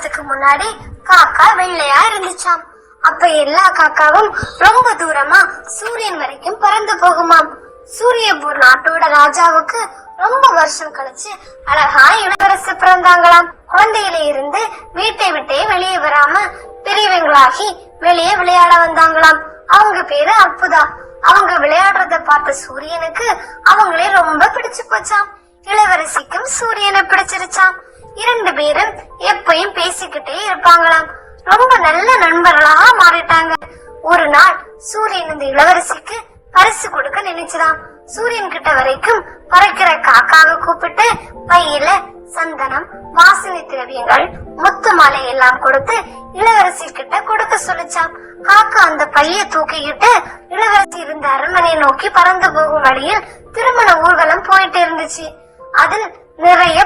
காலத்துக்கு முன்னாடி காக்கா வெள்ளையா இருந்துச்சாம். அப்ப எல்லா காக்காவும் ரொம்ப தூரமா சூரியன் வரைக்கும் பறந்து போகுமாம். சூரியபூர் நாட்டோட ராஜாவுக்கு ரொம்ப வருஷம் கழிச்சு அழகா இளவரசு பிறந்தாங்களாம். குழந்தையில இருந்து வீட்டை விட்டே வெளியே வராம பெரியவங்களாகி வெளியே விளையாட வந்தாங்களாம். அவங்க பேரு அற்புதா. அவங்க விளையாடுறத பார்த்த சூரியனுக்கு அவங்களே ரொம்ப பிடிச்சு போச்சாம். இளவரசிக்கும் சூரியனை பிடிச்சிருச்சாம். இரண்டு பேரும் எப்பயும் பேசிக்கிட்டே இருப்பாங்களாம். ரொம்ப நல்ல நண்பர்களா மாறிட்டாங்க. ஒரு நாள் சூரியன் இந்த இளவரசிக்கு பரிசு கொடுக்க நினைச்சுதான். சூரியன் கிட்ட வரைக்கும் பறக்கிற காக்காவை கூப்பிட்டு பையில சந்தனம் வாசனை திரவியங்கள் முத்து மாலை எல்லாம் கொடுத்து இளவரசி கிட்ட கொடுக்க சொல்லிச்சாம். காக்கா அந்த பைய தூக்கிக்கிட்டு இளவரசி இருந்த அரண்மனையை நோக்கி பறந்து போகும் வழியில் திருமண ஊர்வலம் போயிட்டு இருந்துச்சு. அதில்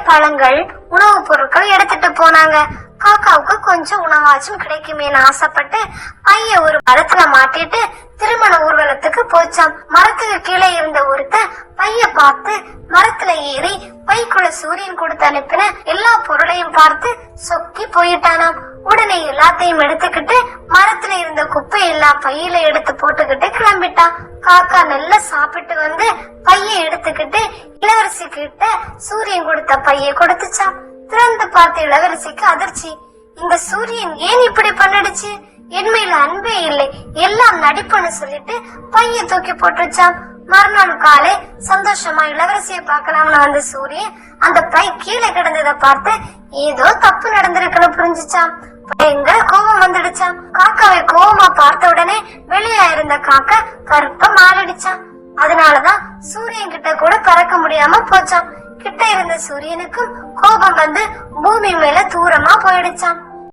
பழங்கள் உணவுப் பொருட்கள் எடுத்துட்டு போனாங்க. காக்காவுக்கு கொஞ்சம் உணவாச்சும் கிடைக்குமேன்னு ஆசைப்பட்டு பைய ஒரு மரத்துல மாட்டிட்டு திருமண ஊர்வலத்துக்கு போச்சாம். மரத்துக்கு கீழே இருந்த ஒருத்தன் பைய பார்த்து மரத்துல ஏறி பைக்குள்ள சூரியன் கொடுத்து அனுப்பின எல்லா பொருளையும் பார்த்து சொக்கி போயிட்டானாம். உடனே எல்லாத்தையும் எடுத்துக்கிட்டு மரத்துல இருந்த குப்பை எல்லாம் பையில எடுத்து போட்டுக்கிட்டு கிளம்பிட்டான் காக்கா நல்லா சாப்பிட்டு வந்து பைய எடுத்துக்கிட்டு இளவரசி கிட்ட சூரியன் கொடுத்த பைய கொடுத்துச்சான் திறந்து பார்த்த இளவரசிக்கு அதிர்ச்சி. இந்த சூரியன் ஏன் இப்படி பண்ணிடுச்சு? என் மேல அன்பே இல்லை. எல்லாம் நடிப்புன்னு சொல்லிட்டு பைய தூக்கி போட்டுச்சான் மறுநாள் காலை சந்தோஷமா இளவரசியை பாக்கலாம்னு வந்த சூரியன் அந்த பை கீழே கிடந்ததை பார்த்து ஏதோ தப்பு நடந்திருக்குன்னு புரிஞ்சுச்சான் பயங்கர கோபம் வந்துடுச்சான் காக்காவை கோபமா பார்த்த உடனே வெளியா இருந்த காக்கா கருப்பா மாறிடுச்சான் அதனாலதான் சூரியன் கிட்ட கூட பறக்க முடியாம போச்சான் கிட்ட இருந்த சூரியனுக்கும் கோபம் வந்து பூமி மேல தூரமா போயிடுச்சான்